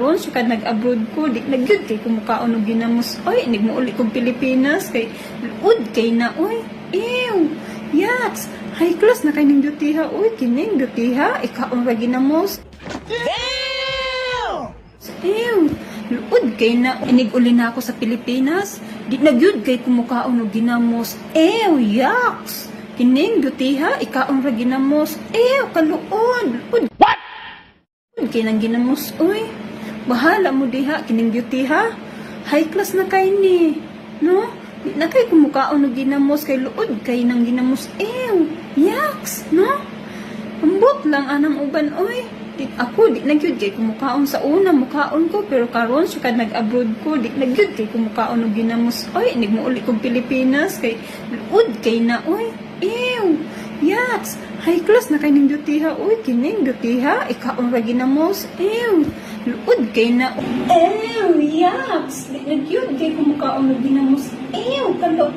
karon ka nag-abroad ko di nagyud kay kumukaon og ginamos oy nig mo uli kog Pilipinas kay luod kay na oy ew yaks high class na kay ning dutiha oy kining dutiha ikaon ra ginamos Ew, luod kay na inig uli na ako sa Pilipinas. Di na gyud kay kumukaon og ginamos. Ew, yaks. Kining dutiha, ikaon ra ginamos. Ew, kaluod. Luod. What? Kay nang ginamos, oy. Bahala mo diha kining dutiha. High class na kay ni. No? Di na kay kumukaon og ginamos kay luod kay nang ginamos. Ew, yaks, no? Ambot lang anang uban oy. Di, ako di na gyud kay kumukaon sa una mukaon ko pero karon siya kad nag-abroad ko di na kay kumukaon og ginamos oy nig mo uli kog Pilipinas kay luod kay na oy. Ew. Yaks, high class na kay ning dutiha oy kining dutiha ikaon ra ginamos. Ew. Luod kay na. Ew, yaks. Di na gyud kay kumukaon og ginamos. Ew, kaluod.